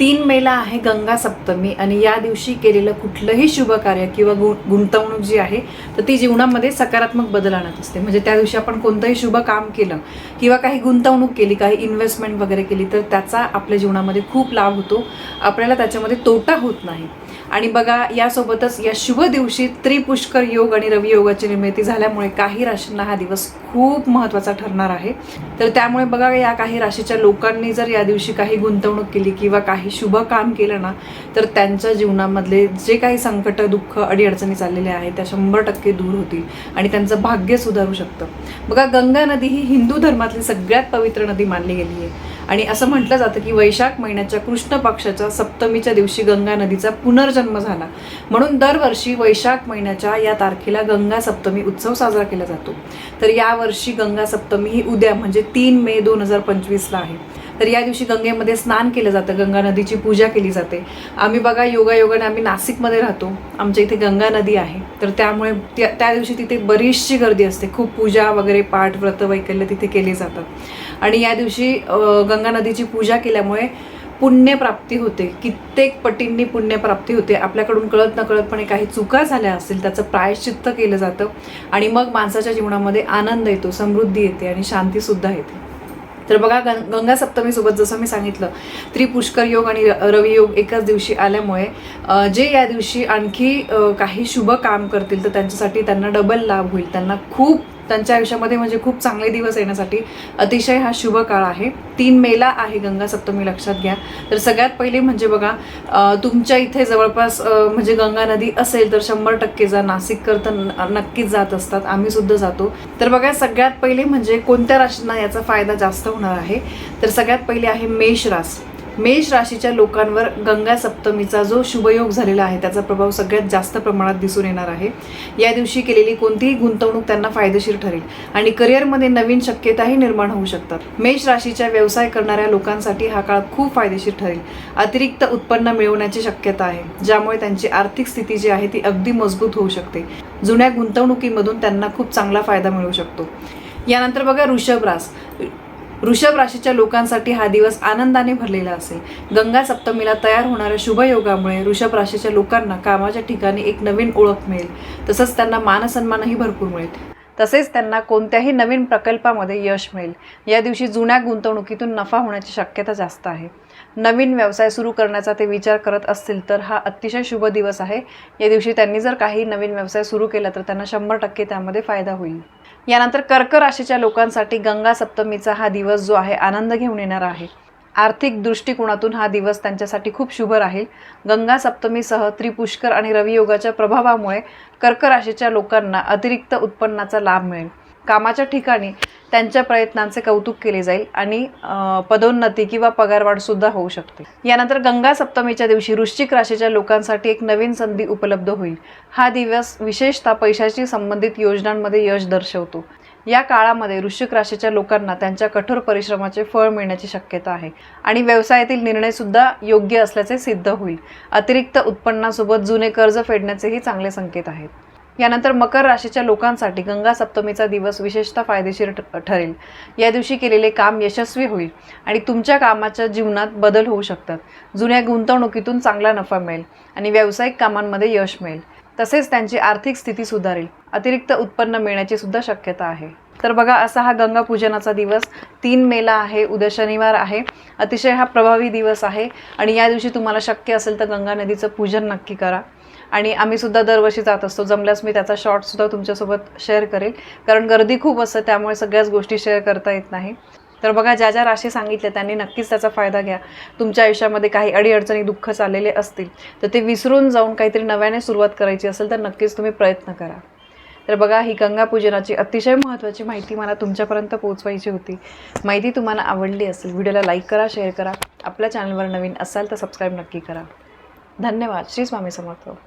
तीन मेला आहे गंगा सप्तमी आणि या दिवशी केलेलं कुठलंही शुभ कार्य किंवा गु गुंतवणूक जी आहे तर ती जीवनामध्ये सकारात्मक बदल आणत असते. म्हणजे त्या दिवशी आपण कोणतंही शुभ काम केलं किंवा काही गुंतवणूक केली काही इन्व्हेस्टमेंट वगैरे केली तर त्याचा आपल्या जीवनामध्ये खूप लाभ होतो. आपल्याला त्याच्यामध्ये तोटा होत नाही. आणि बघा यासोबतच या शुभ दिवशी त्रिपुष्कर योग आणि रवी योगाची निर्मिती झाल्यामुळे काही राशींना हा दिवस खूप महत्त्वाचा ठरणार आहे. तर त्यामुळे बघा या काही राशीच्या लोकांनी जर या दिवशी काही गुंतवणूक केली किंवा काही शुभ काम केलं ना तर त्यांच्या जीवनामधले जे काही संकट दुःख अडीअडचणी चाललेल्या आहेत त्या शंभर टक्के दूर होतील आणि त्यांचं भाग्य सुधारू शकतं. बघा गंगा नदी ही हिंदू धर्मातली सगळ्यात पवित्र नदी मानली गेली आहे. आणि असं म्हटलं जातं की वैशाख महिन्याच्या कृष्ण पक्षाच्या सप्तमीच्या दिवशी गंगा नदीचा पुनर्जन्म झाला. म्हणून दरवर्षी वैशाख महिन्याच्या या तारखेला गंगा सप्तमी उत्सव साजरा केला जातो. तर यावर्षी गंगा सप्तमी ही उद्या म्हणजे तीन मे दोन हजार पंचवीसला आहे. तर या दिवशी गंगेमध्ये स्नान केलं जातं गंगा नदीची पूजा केली जाते. आम्ही बघा योगायोगाने आम्ही नाशिकमध्ये राहतो. आमच्या इथे गंगा नदी आहे. तर त्यामुळे त्या त्या दिवशी तिथे बरीचशी गर्दी असते. खूप पूजा वगैरे पाठ व्रत वैकल्य तिथे केले जातात. आणि या दिवशी गंगा नदीची पूजा केल्यामुळे पुण्यप्राप्ती होते. कित्येक पटींनी पुण्यप्राप्ती होते. आपल्याकडून कळत नकळतपणे काही चुका झाल्या असतील त्याचं प्रायश्चित्त केलं जातं. आणि मग माणसाच्या जीवनामध्ये आनंद येतो समृद्धी येते आणि शांतीसुद्धा येते. तर बघा गं गंगा सप्तमीसोबत जसं मी सांगितलं त्रिपुष्कर योग आणि र- एकाच दिवशी आल्यामुळे जे या दिवशी आणखी काही शुभ काम करतील तर त्यांच्यासाठी त्यांना डबल लाभ होईल. त्यांना खूप त्यांच्या आयुष्यामध्ये म्हणजे खूप चांगले दिवस येण्यासाठी. अतिशय हा शुभ काळ आहे. तीन मेला आहे गंगा सप्तमी लक्षात घ्या. तर सगळ्यात पहिले म्हणजे बघा तुमच्या इथे जवळपास म्हणजे गंगा नदी असेल तर शंभर टक्के जा. नाशिककर तर न- नक्कीच जात असतात. आम्ही सुद्धा जातो. तर बघा सगळ्यात पहिले म्हणजे कोणत्या राशींना याचा फायदा जास्त होणार आहे? तर सगळ्यात पहिले आहे मेष रास मेष राशीच्या लोकांवर गंगा सप्तमीचा जो शुभयोग झालेला आहे त्याचा प्रभाव सगळ्यात जास्त प्रमाणात दिसून येणार आहे. या दिवशी केलेली कोणतीही गुंतवणूक त्यांना फायदेशीर ठरेल आणि करिअरमध्ये नवीन शक्यताही निर्माण होऊ शकतात. मेष राशीच्या व्यवसाय करणाऱ्या लोकांसाठी हा काळ खूप फायदेशीर ठरेल. अतिरिक्त उत्पन्न मिळवण्याची शक्यता आहे ज्यामुळे त्यांची आर्थिक स्थिती जी आहे ती अगदी मजबूत होऊ शकते. जुन्या गुंतवणुकीमधून त्यांना खूप चांगला फायदा मिळू शकतो. यानंतर बघा ऋषभ रास वृषभ राशीच्या लोकांसाठी हा दिवस आनंदाने भरलेला असेल. गंगा सप्तमीला तयार होणाऱ्या शुभयोगामुळे वृषभ राशीच्या लोकांना कामाच्या ठिकाणी एक नवीन ओळख मिळेल. तसंच त्यांना मानसन्मानही भरपूर मिळेल. तसेच त्यांना कोणत्याही नवीन प्रकल्पामध्ये यश मिळेल. या दिवशी जुन्या गुंतवणुकीतून नफा होण्याची शक्यता जास्त आहे. नवीन व्यवसाय सुरू करण्याचा ते विचार करत असतील तर हा अतिशय शुभ दिवस आहे. या दिवशी त्यांनी जर काही नवीन व्यवसाय सुरू केला तर त्यांना शंभर टक्के त्यामध्ये फायदा होईल. यानंतर कर्क राशीच्या लोकांसाठी गंगा सप्तमीचा हा दिवस जो आहे आनंद घेऊन येणार आहे. आर्थिक दृष्टिकोनातून हा दिवस त्यांच्यासाठी खूप शुभ राहील. गंगा सप्तमीसह त्रिपुष्कर आणि रवियोगाच्या प्रभावामुळे कर्क राशीच्या लोकांना अतिरिक्त उत्पन्नाचा लाभ मिळेल. कामाच्या ठिकाणी त्यांच्या प्रयत्नांचे कौतुक केले जाईल आणि पदोन्नती किंवा पगारवाढसुद्धा होऊ शकते. यानंतर गंगा सप्तमीच्या दिवशी वृश्चिक राशीच्या लोकांसाठी एक नवीन संधी उपलब्ध होईल. हा दिवस विशेषतः पैशाशी संबंधित योजनांमध्ये यश दर्शवतो. या काळामध्ये वृश्चिक राशीच्या लोकांना त्यांच्या कठोर परिश्रमाचे फळ मिळण्याची शक्यता आहे. आणि व्यवसायातील निर्णयसुद्धा योग्य असल्याचे सिद्ध होईल. अतिरिक्त उत्पन्नासोबत जुने कर्ज फेडण्याचेही चांगले संकेत आहेत. यानंतर मकर राशीच्या लोकांसाठी गंगा सप्तमीचा दिवस विशेषतः फायदेशीर ठ- ठरेल. या दिवशी केलेले काम यशस्वी होईल आणि तुमच्या कामाच्या जीवनात बदल होऊ शकतात. जुन्या गुंतवणुकीतून चांगला नफा मिळेल आणि व्यावसायिक कामांमध्ये यश मिळेल. तसेच त्यांची आर्थिक स्थिती सुधारेल. अतिरिक्त उत्पन्न मिळण्याची सुद्धा शक्यता आहे. तर बघा असा हा गंगा पूजनाचा दिवस तीन मेला आहे उद्या शनिवार आहे. अतिशय हा प्रभावी दिवस आहे आणि या दिवशी तुम्हाला शक्य असेल तर गंगा नदीचं पूजन नक्की करा. आणि आम्ही सुद्धा दरवर्षी जात असतो. जमल्यास मी त्याचा शॉर्टसुद्धा तुमच्यासोबत शेअर करेल. कारण गर्दी खूप असते त्यामुळे सगळ्याच गोष्टी शेअर करता येत नाही. तर बघा ज्या ज्या राशी सांगितल्या त्यांनी नक्कीच त्याचा फायदा घ्या. तुमच्या आयुष्यामध्ये काही अडीअडचणी दुःख चाललेले असतील तर ते विसरून जाऊन काहीतरी नव्याने सुरुवात करायची असेल तर नक्कीच तुम्ही प्रयत्न करा. तर बघा ही गंगा पूजनाची अतिशय महत्त्वाची माहिती मला तुमच्यापर्यंत पोहोचवायची होती. माहिती तुम्हाला आवडली असेल व्हिडिओला लाईक करा शेअर करा. आपल्या चॅनलवर नवीन असाल तर सबस्क्राईब नक्की करा. धन्यवाद. श्री स्वामी समर्थ.